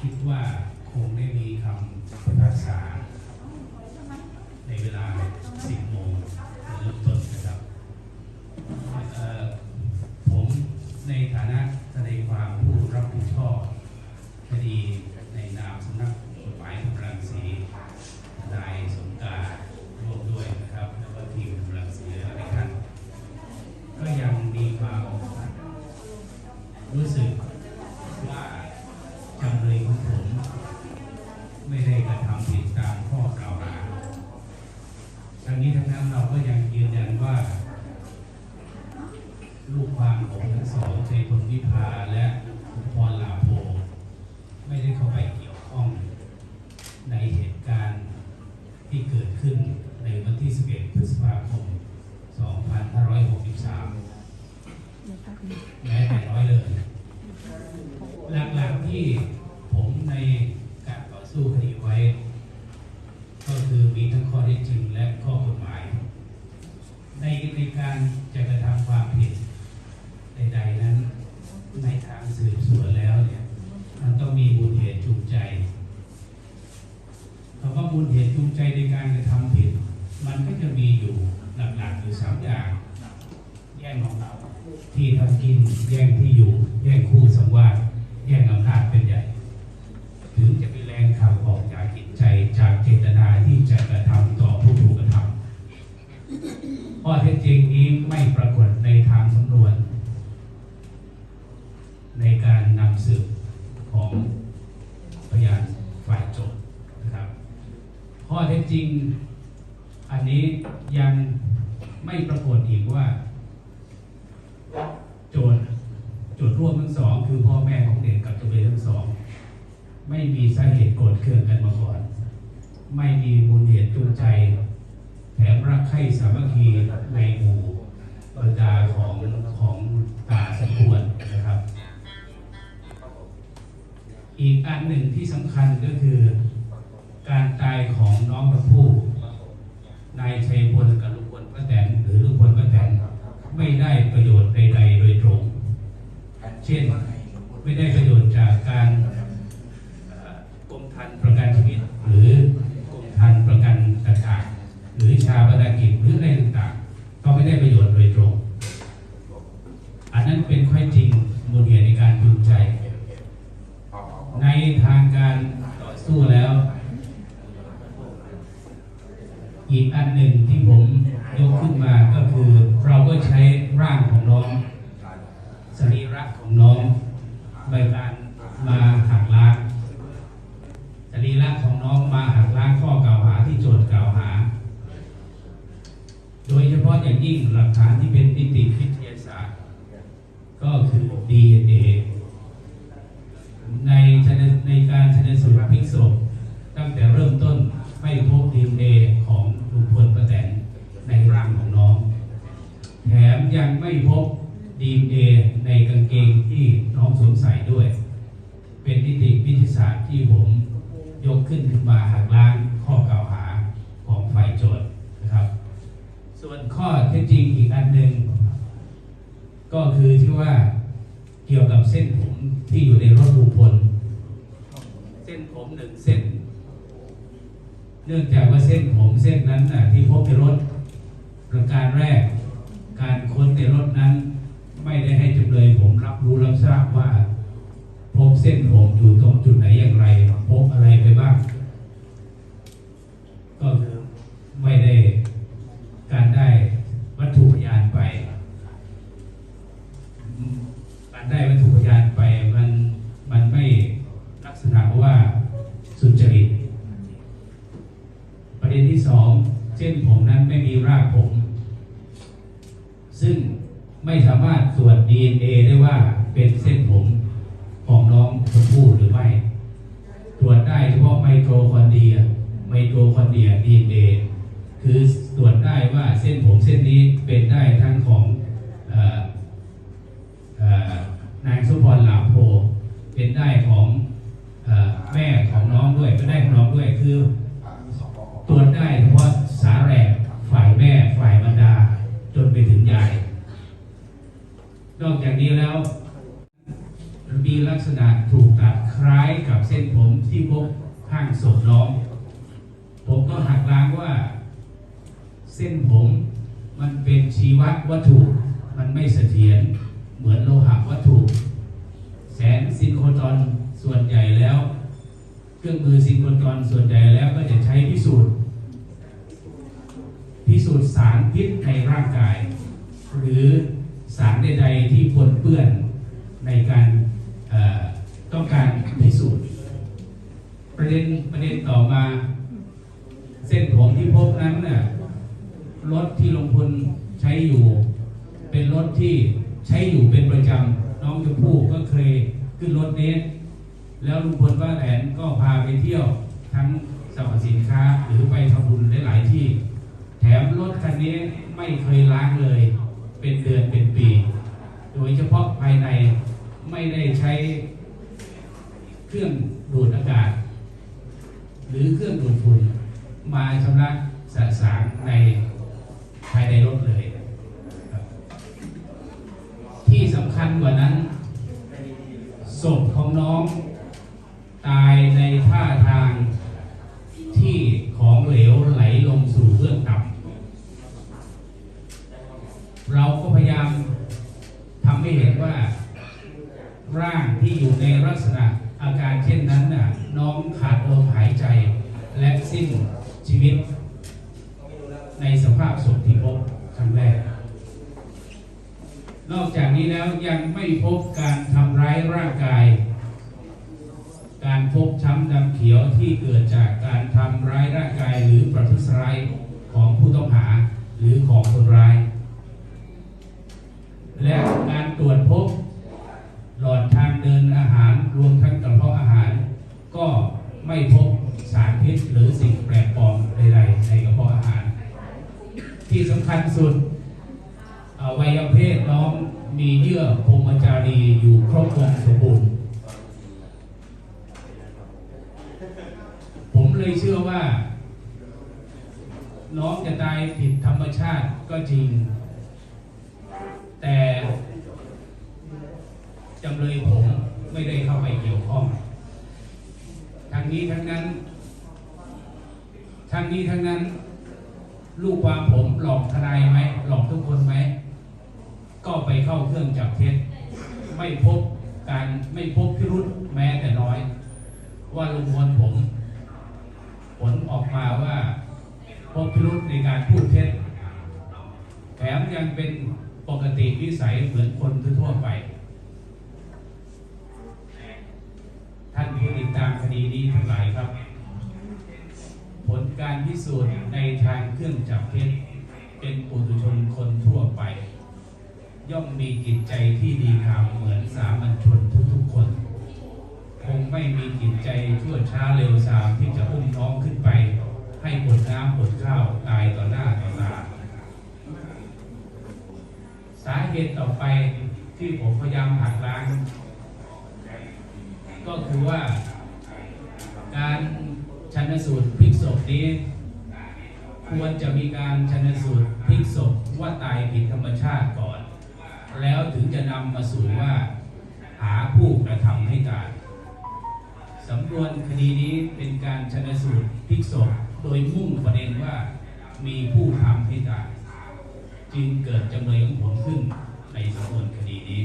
คิดว่าคงได้มีคำพิพากษาในเวลา 10โมงเป็นเริ่มต้นนะครับเอ่อผมในฐานะทนายความผู้รับผิดชอบคดีในนามสำนักกฎหมายกำลังศรีนายสงกรารร่วมด้วยนะครับ แล้วก็ทีมกำลังศรีหลายท่าน ก็ยังมีความรู้สึกว่าจำเลยของผม ไม่ได้กระทำผิดตามข้อกล่าวหา ทั้งนี้ทั้งนั้นเราก็ยังยืนยันว่า ลูกความ ของทั้งสองเจพลวิภาและคุณพรลาโพไม่ได้เข้าไปเกี่ยวข้องในเหตุการณ์ที่เกิดขึ้นในวันที่ 11 พฤษภาคม 2563 แม้แต่น้อยเลย หลักๆที่ผมในการต่อสู้คดีไว้ ก็คือมีทั้งข้อเท็จจริงและข้อกฎหมาย ในในการจะกระทำความผิดใดๆนั้น ในทางสืบสวนแล้วเนี่ยมันต้องมีมูลเหตุจูงใจคำว่ามูลเหตุจูงใจในการกระทำผิด มัน ก็จะมีอยู่หลักๆอยู่สามอย่าง แย่งของเราที่ทำกินแย่งที่อยู่ แย่งคู่สังวาสแย่งอำนาจเป็นใหญ่ ถึงจะเป็นแรงขับออกจากจิตใจจากเจตนาที่จะกระทำต่อผู้ถูกกระทำข้อเท็จจริงนี้ไม่ปรากฏในทางสำนวน ในการนำสืบของพยานฝ่ายโจทย์นะครับ ข้อเท็จจริง อันนี้ยังไม่ปรากฏอีกว่า โจทย์โจทย์ร่วมทั้งสองคือพ่อแม่ของเด็กกับจำเลยทั้งสอง ไม่มีสาเหตุโกรธเคืองกันมาก่อน ไม่มีมูลเหตุจูงใจ แถมรักใคร่สามัคคีในหมู่บรรดาของของตาสมควรนะครับ อีกอันหนึ่งที่สำคัญก็คือ การตายของน้องกระพู่นายชัยพลกับลุงพลป้าแตนหรือลุงพลป้าแตนไม่ได้ประโยชน์ใดๆโดยตรง เช่นไม่ได้ประโยชน์จากการกรมธรรม์ประกันชีวิต หรือกรมธรรม์ประกันต่างๆหรือชาปนกิจหรืออะไรต่างๆ ก็ไม่ได้ประโยชน์โดยตรง อันนั้นเป็นข้อจริงมูลเหตุในการจูงใจ ในทางการต่อสู้แล้ว อีกอันหนึ่งที่ผมยกขึ้นมาก็คือเราก็ใช้ร่างของน้อง สรีระของน้องในการมาหักล้างสรีระของน้องมาหักล้างข้อกล่าวหาที่โจทย์กล่าวหา โดยเฉพาะอย่างยิ่งหลักฐานที่เป็นนิติวิทยาศาสตร์ ก็คือ DNA ในชนในการชนสูตรพลิกศพตั้งแต่เริ่มต้นไม่พบ DNA ของลุงพลป้าแตนในร่างของน้อง แถมยังไม่พบ DNA ในกางเกงที่น้องสวมใส่ด้วย เป็นนิติวิทยาศาสตร์ที่ผมยกขึ้นขึ้นมาหักล้างข้อกล่าวหาของฝ่ายโจทย์นะครับ ส่วนข้อเท็จจริงอีกอันหนึ่งก็คือที่ว่าเกี่ยวกับเส้นผมที่อยู่ในรถลุงพลเส้นผมหนึ่งเส้น เนื่องจากว่าเส้นผมเส้นนั้นน่ะที่พบในรถประการแรก การค้นในรถนั้น ไม่ได้ให้จำเลยผมรับรู้รับทราบว่า พบเส้นผมอยู่ตรงจุดไหนอย่างไร พบอะไรไปบ้าง ก็คือไม่ได้การได้วัตถุพยานไป การได้วัตถุพยานไปมันมันไม่ลักษณะว่าสุจริต ประเด็นที่สองเส้นผมนั้นไม่มีรากผม ซึ่งไม่สามารถตรวจ DNA ได้ว่าเป็นเส้นผมของน้องชมพู่หรือไม่ ตรวจได้เฉพาะไมโทคอนเดรีย ไม โทคอนเดรีย DNA คือตรวจได้ว่าเส้นผมเส้นนี้เป็นได้ทั้งของออนางสุพรหลาโพ เป็นได้ของอแม่ของน้องด้วยเป็นได้ของน้องด้วยคือตรวจได้เฉพาะสาแรกฝ่ายแม่ฝ่ายบรรดา จนไปถึงยาย นอกจากนี้แล้วมีลักษณะถูกตัดคล้ายกับเส้นผมที่พบข้างศพน้อง ผมก็หักล้างว่า เส้นผมมันเป็นชีววัตถุ มันไม่เสถียรเหมือนโลหะวัตถุ แสงซินโครตรอนส่วนใหญ่แล้ว เครื่องมือซินโครตรอนส่วนใหญ่แล้วก็จะใช้พิสูจน์พิสูจน์สารพิษในร่างกาย หรือสารใดๆที่ปนเปื้อนในการเอ่อต้องการพิสูจน์ ประเด็นประเด็นต่อมา เส้น นั้นน่ะรถที่ลงพลใช้อยู่ เป็นรถที่ใช้อยู่เป็นประจำน้องชมพู่ก็เคยขึ้นรถนี้ แล้วลุงพลป้าแตนก็พาไปเที่ยวทั้งสรรพสินค้าหรือไปทำบุญหลายๆที่ แถมรถคันนี้ไม่เคยล้างเลย เป็นเดือนเป็นปี โดยเฉพาะภายในไม่ได้ใช้เครื่องดูดอากาศ หรือเครื่องดูดฝุ่นมาชำระ สะสางในภายในรถเลยที่สำคัญกว่านั้นศพของน้องตายในท่าทางที่ของเหลวไหลลงสู่เบื้องต่ำเราก็พยายามทำให้เห็นว่า ร่างที่อยู่ในลักษณะอาการเช่นนั้นน่ะน้องขาดลมหายใจและสิ้นชีวิต ในสภาพศพที่พบครั้งแรก นอกจากนี้แล้วยังไม่พบการทำร้ายร่างกาย การฟกช้ำดำเขียวที่เกิดจากการทำร้ายร่างกายหรือประทุษร้ายของผู้ต้องหาหรือของคนร้าย และการตรวจพบหลอดทางเดินอาหารรวมทั้งกระเพาะอาหาร ก็ไม่พบสารพิษหรือสิ่งแปลกปลอมใดๆในกระเพาะอาหาร ที่สำ คัญสุดอวัยเพศน้องมีเยื่อพรมจารีอยู่ครบวงสมบูรณ์ ผมเลยเชื่อว่า น้องจะตายผิดธรรมชาติก็จริง แต่จำเลยผมไม่ได้เข้าไปเกี่ยวข้อง ทั้งนี้ทั้งนั้น ทั้งนี้ทั้งนั้น ลูกความผมหลอกทนายไหมหลอกทุกคนไหม ก็ไปเข้าเครื่องจับเท็จ ไม่พบการไม่พบพิรุษแม้แต่น้อย ว่าลุงพลผม ผลออกมาว่า พบพิรุษในการพูดเท็จแถมยังเป็นปกติวิสัยเหมือนคนทั่วไป ท่านผู้ติดตามคดีนี้ทั้งหลายครับ การพิสูจน์ในทางเครื่องจับเท็จเป็นปุถุชนคนทั่วไป ย่อมมีจิตใจที่ดีงามเหมือนสามัญชนทุกๆคน คงไม่มีจิตใจชั่วช้าเร็วสามที่จะอุ้มน้องขึ้นไป ให้อดน้ำอดข้าวตายต่อหน้าต่อตาสาเหตุต่อไปที่ผมพยายามหักล้าง ก็คือว่าการ ชันสูตรพลิกศพนี้ ควรจะมีการชันสูตรพลิกศพว่าตายผิดธรรมชาติก่อน แล้วถึงจะนำมาสู่ว่าหาผู้กระทำให้ตายสำนวนคดีนี้เป็นการชันสูตรพลิกศพโดยมุ่งประเด็นว่ามีผู้ทำให้ตายจึงเกิดจำเลยของผมขึ้นในสำนวนคดีนี้